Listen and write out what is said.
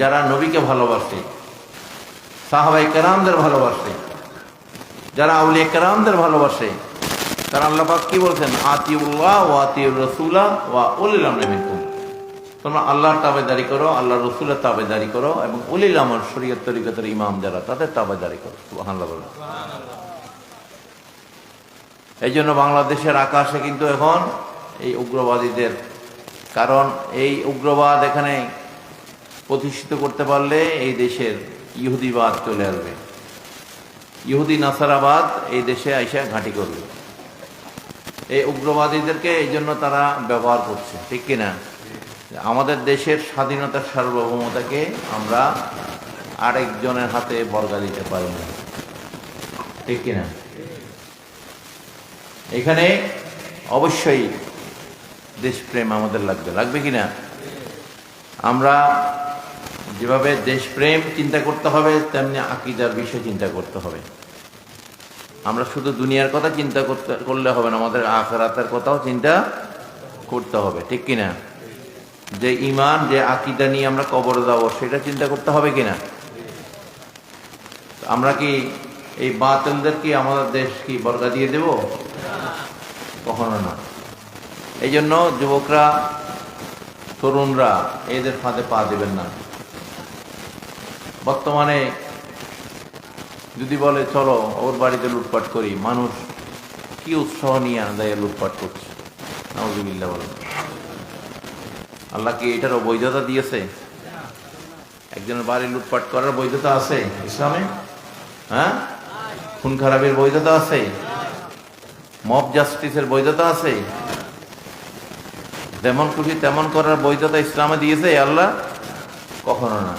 যারা নবীকে ভালোবাসে সাহাবাই কেরামদের ভালোবাসে, যারা আউলিয়া কেরামদের ভালোবাসে, তারা আল্লাপাক কি বলছেন? আতিউল্লাহ ও আতিউর রসুলা ওয়া উলিল আমরি মিনকুম। তোমরা আল্লাহর তাবেদারি করো আল্লাহ রসুলের তাবেদারি করো এবং উলিল আমর শরীয়ত তরিকতের ইমাম যারা, তাদের তাবেদারি করো। সুবহানাল্লাহ বলো এই জন্য বাংলাদেশের আকাশে কিন্তু এখন এই উগ্রবাদীদের, কারণ এই উগ্রবাদ এখানে প্রতিষ্ঠিত করতে পারলে এই দেশের ইহুদিবাদ চলে আসবে। ইহুদি নাসারাবাদ এই দেশে আইসা ঘাঁটি করবে। এই উগ্রবাদীদেরকে এই জন্য তারা ব্যবহার করছে, ঠিক কিনা আমাদের দেশের স্বাধীনতার সার্বভৌমতাকে আমরা আরেকজনের হাতে বর্গা দিতে পারি না, ঠিক কিনা এখানে অবশ্যই দেশপ্রেম আমাদের লাগবে লাগবে কিনা আমরা যেভাবে দেশপ্রেম চিন্তা করতে হবে, তেমনি আকিদার বিষয় চিন্তা করতে হবে। আমরা শুধু দুনিয়ার কথা চিন্তা করতে, করলে হবে না, আমাদের আখরাতের কথাও চিন্তা করতে হবে, ঠিক কিনা? যে ইমান, যে আকিদা নিয়ে আমরা কবর দেবো সেটা চিন্তা করতে হবে কিনা? আমরা কি এই বাতিলদের কি আমাদের দেশ কি বর্গা দিয়ে দেব? কখনো না। এই জন্য যুবকরা, তরুণরা এদের ফাঁদে পা দেবেন না। বর্তমানে যদি বলে, চলো, ওর বাড়িতে লুটপাট করি। মানুষ কি উৎসাহ নিয়ে দেয় লুটপাট করছে? নজুবিল্লা বলে আল্লাহ কি এটারও বৈধতা দিয়েছে? একজনের বাড়ি লুটপাট করার বৈধতা আছে ইসলামে? হ্যাঁ? খুন খারাপের বৈধতা আছে? মব জাস্টিসের বৈধতা আছে? যেমন খুশি তেমন করার বৈধতা ইসলামে দিয়েছে আল্লাহ? কখনো না।